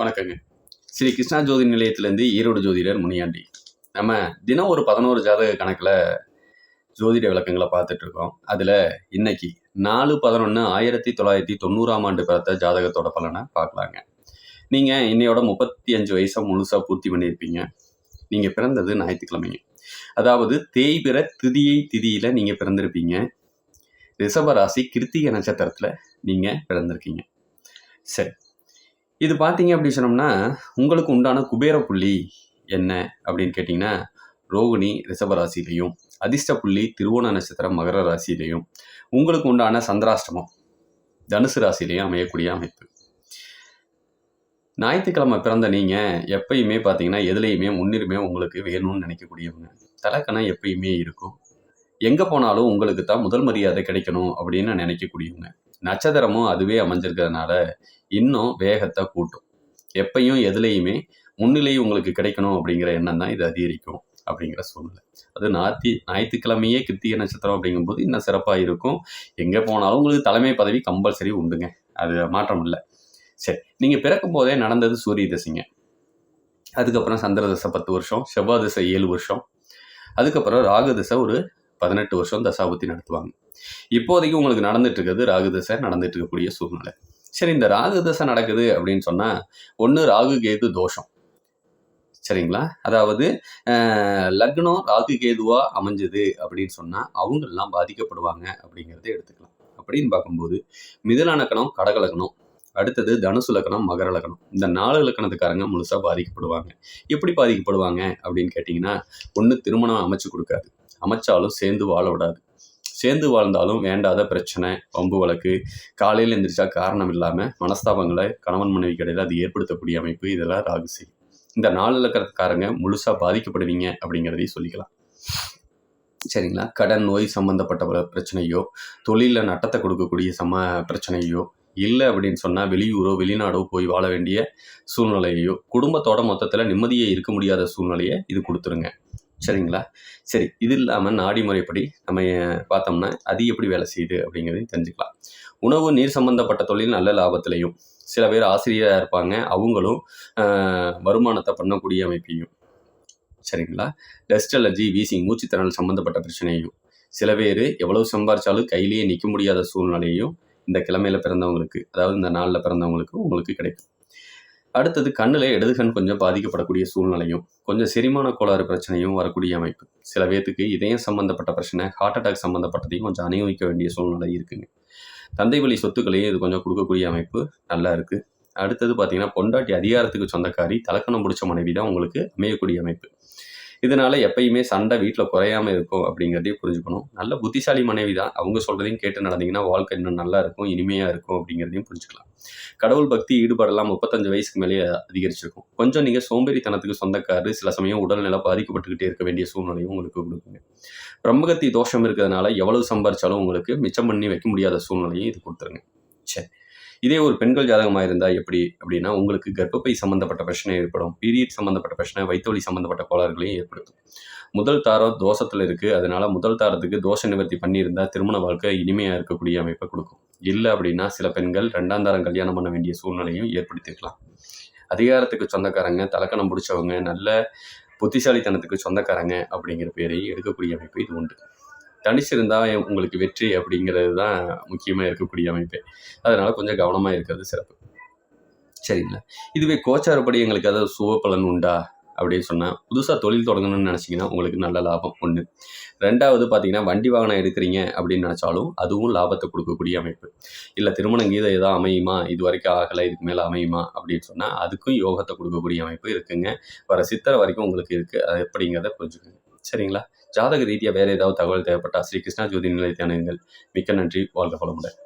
வணக்கங்க. ஸ்ரீ கிருஷ்ணா ஜோதி நிலையத்திலேருந்து ஈரோடு ஜோதிடர் முனியாண்டி. நம்ம தினம் ஒரு பதினோரு ஜாதக கணக்கில் ஜோதிட விளக்கங்களை பார்த்துட்ருக்கோம் அதில் இன்னைக்கு நாலு பதினொன்று ஆயிரத்தி தொள்ளாயிரத்தி தொண்ணூறாம் ஆண்டு பிறந்த ஜாதகத்தோட பலனை பார்க்கலாங்க. நீங்கள் இன்னையோட முப்பத்தி அஞ்சு வயசை முழுசாக பூர்த்தி பண்ணியிருப்பீங்க. நீங்கள் பிறந்தது ஞாயிற்றுக்கிழமைங்க. அதாவது தேய்பிற திதியை திதியில் நீங்கள் பிறந்திருப்பீங்க. ரிஷபராசி கிருத்திகை நட்சத்திரத்தில் நீங்கள் பிறந்திருக்கீங்க. சரி. இது பார்த்தீங்க அப்படி சொன்னோம்னா உங்களுக்கு உண்டான குபேர புள்ளி என்ன அப்படின்னு கேட்டிங்கன்னா ரோகிணி ரிஷபராசிலையும் அதிர்ஷ்ட புள்ளி திருவோண நட்சத்திரம் மகர ராசியிலையும் உங்களுக்கு உண்டான சந்திராஷ்டமம் தனுசு ராசிலையும் அமையக்கூடிய அமைப்பு. ஞாயிற்றுக்கிழமை பிறந்த நீங்கள் எப்பயுமே பார்த்தீங்கன்னா எதுலேயுமே முன்னுரிமை உங்களுக்கு வேணும்னு நினைக்கக்கூடியவங்க. தலைக்கணம் எப்பயுமே இருக்கும். எங்கே போனாலும் உங்களுக்கு தான் முதல் மரியாதை கிடைக்கணும் அப்படின்னு நினைக்கக்கூடியவங்க. நட்சத்திரமும் அதுவே அமைஞ்சிருக்கிறதுனால இன்னும் வேகத்தை கூட்டும். எப்பையும் எதுலேயுமே முன்னிலை உங்களுக்கு கிடைக்கணும் அப்படிங்கிற எண்ணம் தான் இது அதிகரிக்கும் அப்படிங்கிற சூழ்நிலை. அது ஞாத்தி ஞாயிற்றுக்கிழமையே கிருத்திகை நட்சத்திரம் அப்படிங்கும்போது இன்னும் சிறப்பாக இருக்கும். எங்கே போனாலும் உங்களுக்கு தலைமை பதவி கம்பல்சரி உண்டுங்க. அது மாற்றம் இல்லை. சரி நீங்கள் பிறக்கும் போதே நடந்தது சூரிய தசைங்க. அதுக்கப்புறம் சந்திர தசை பத்து வருஷம் செவ்வாய் தசை ஏழு வருஷம். அதுக்கப்புறம் ராகு தசை ஒரு பதினெட்டு வருஷம் தசாபுத்தி நடத்துவாங்க. இப்போதைக்கு உங்களுக்கு நடந்துட்டு இருக்கிறது ராகு தசை நடந்துட்டு இருக்கக்கூடிய சூழ்நிலை. சரி இந்த ராகு தசை நடக்குது அப்படின்னு சொன்னால் ஒன்று ராகு கேது தோஷம். சரிங்களா? அதாவது லக்னம் ராகு கேதுவா அமைஞ்சது அப்படின்னு சொன்னால் அவங்கெல்லாம் பாதிக்கப்படுவாங்க அப்படிங்கிறத எடுத்துக்கலாம். அப்படின்னு பார்க்கும்போது மிதன லக்கணம் கடக லக்கணம் அடுத்தது தனுசு லக்கணம் மகர லக்கணம். இந்த நாலு லக்கணத்துக்காரங்க முழுசாக பாதிக்கப்படுவாங்க. எப்படி பாதிக்கப்படுவாங்க அப்படின்னு கேட்டிங்கன்னா ஒன்று திருமணம் அமைச்சு கொடுக்காது. அமைச்சாலும் சேர்ந்து வாழ விடாது. சேர்ந்து வாழ்ந்தாலும் வேண்டாத பிரச்சனை வம்பு வழக்கு காலையில் எந்திரிச்சா காரணம் இல்லாமல் மனஸ்தாபங்களை கணவன் மனைவி கடையில் அது ஏற்படுத்தக்கூடிய அமைப்பு இதெல்லாம் ராகு செய்யும் இந்த நாலு இலக்கக்காரங்க முழுசாக பாதிக்கப்படுவீங்க அப்படிங்கிறதையும் சொல்லிக்கலாம். சரிங்களா? கடன் நோய் சம்மந்தப்பட்ட பிரச்சனையோ தொழிலில் நட்டத்தை கொடுக்கக்கூடிய சம பிரச்சனையோ இல்லை அப்படின்னு சொன்னால் வெளியூரோ வெளிநாடோ போய் வாழ வேண்டிய சூழ்நிலையோ குடும்பத்தோட மொத்தத்தில் நிம்மதியே இருக்க முடியாத சூழ்நிலையை இது கொடுத்துருங்க. சரிங்களா? சரி இது இல்லாமல் நாடி முறைப்படி நம்ம பார்த்தோம்னா அது எப்படி வேலை செய்யுது அப்படிங்கிறதையும் தெரிஞ்சுக்கலாம். உணவு நீர் சம்மந்தப்பட்ட தொழில் நல்ல லாபத்திலையும். சில பேர் ஆசிரியராக இருப்பாங்க. அவங்களும் வருமானத்தை பண்ணக்கூடிய அமைப்பையும். சரிங்களா? டஸ்ட் அலர்ஜி வீசிங் மூச்சுத்திறல் சம்மந்தப்பட்ட பிரச்சனையும் சில பேர் எவ்வளவு சம்பாரிச்சாலும் கையிலேயே நிற்க முடியாத சூழ்நிலையும் இந்த கிழமையில் பிறந்தவங்களுக்கு அதாவது இந்த நாளில் பிறந்தவங்களுக்கு உங்களுக்கு கிடைக்கும். அடுத்தது கண்ணில் இடது கண் கொஞ்சம் பாதிக்கப்படக்கூடிய சூழ்நிலையும் கொஞ்சம் செரிமான கோளாறு பிரச்சனையும் வரக்கூடிய அமைப்பு. சில பேர்த்துக்கு இதயம் சம்மந்தப்பட்ட பிரச்சனை ஹார்ட் அட்டாக் சம்மந்தப்பட்டதையும் கொஞ்சம் அனுபவிக்க வேண்டிய சூழ்நிலை இருக்குங்க. தந்தை வழி சொத்துக்களையும் இது கொஞ்சம் கொடுக்கக்கூடிய அமைப்பு நல்லா இருக்குது அடுத்தது பார்த்தீங்கன்னா பொண்டாட்டி அதிகாரத்துக்கு சொந்தக்காரி தலக்கணம் பிடிச்ச மனைவி தான் உங்களுக்கு அமையக்கூடிய அமைப்பு. இதனால எப்பயுமே சண்டை வீட்டில் குறையாம இருக்கும் அப்படிங்கிறதையும் புரிஞ்சுக்கணும். நல்ல புத்திசாலி மனைவி தான் அவங்க சொல்றதையும் கேட்டு நடந்தீங்கன்னா வாழ்க்கை இன்னும் நல்லா இருக்கும் இனிமையா இருக்கும் அப்படிங்கிறதையும் புரிஞ்சுக்கலாம். கடவுள் பக்தி ஈடுபாடெல்லாம் முப்பத்தஞ்சு வயசுக்கு மேலேயே அதிகரிச்சிருக்கும். கொஞ்சம் நீங்கள் சோம்பேறித்தனத்துக்கு சொந்தக்காரு சில சமயம் உடல்நிலை பாதிக்கப்பட்டுக்கிட்டே இருக்க வேண்டிய சூழ்நிலையும் உங்களுக்கு கொடுக்குங்க. பிரம்மகத்தி தோஷம் இருக்கிறதுனால எவ்வளவு சம்பாரிச்சாலும் உங்களுக்கு மிச்சம் பண்ணி வைக்க முடியாத சூழ்நிலையும் இது கொடுத்துருங்க. சரி. இதே ஒரு பெண்கள் ஜாதகமாக இருந்தால் எப்படி? அப்படின்னா உங்களுக்கு கர்ப்பப்பை சம்மந்தப்பட்ட பிரச்சனை ஏற்படும். பீரியட் சம்மந்தப்பட்ட பிரச்சனை வயிற்றுவலி சம்மந்தப்பட்ட கோளாறுகளையும் ஏற்படுத்தும். முதல் தாரம் தோஷத்தில் இருக்குது அதனால முதல் தாரத்துக்கு தோஷ நிவர்த்தி பண்ணியிருந்தால் திருமண வாழ்க்கை இனிமையாக இருக்கக்கூடிய அமைப்பை கொடுக்கும். இல்லை அப்படின்னா சில பெண்கள் ரெண்டாம் தாரம் கல்யாணம் பண்ண வேண்டிய சூழ்நிலையும் ஏற்படுத்திக்கலாம் அதிகாரத்துக்கு சொந்தக்காரங்க தலக்கணம் பிடிச்சவங்க நல்ல புத்திசாலித்தனத்துக்கு சொந்தக்காரங்க அப்படிங்கிற பேரையும் எடுக்கக்கூடிய அமைப்பு இது உண்டு. தனிச்சிருந்தால் உங்களுக்கு வெற்றி அப்படிங்கிறது தான் முக்கியமாக இருக்கக்கூடிய அமைப்பு. அதனால் கொஞ்சம் கவனமாக இருக்கிறது சிறப்பு. சரிங்களா? இதுவே கோச்சாரப்படி எங்களுக்கு அதாவது சுப பலன் உண்டா? அப்படின்னு சொன்னால் புதுசாக தொழில் தொடங்கணும்னு நினச்சிங்கன்னா உங்களுக்கு நல்ல லாபம் ஒன்று ரெண்டாவது பார்த்தீங்கன்னா வண்டி வாகனம் எடுக்கிறீங்க அப்படின்னு நினச்சாலும் அதுவும் லாபத்தை கொடுக்கக்கூடிய அமைப்பு. இல்லை திருமணம் கீதை எதாவது அமையுமா? இது வரைக்கும் ஆகலை இதுக்கு மேலே அமையுமா? அப்படின்னு சொன்னால் அதுக்கும் யோகத்தை கொடுக்கக்கூடிய அமைப்பு இருக்குங்க. வர சித்திரை வரைக்கும் உங்களுக்கு இருக்குது அது எப்படிங்கிறத புரிஞ்சுக்கோங்க. சரிங்களா? ஜாதக ரீதியாக வேறு ஏதாவது தகவல் தேவைப்பட்டால் ஸ்ரீ கிருஷ்ணா ஜோதி நிலையத்தை மிக்க நன்றி. வாழ்க வளமுடன்.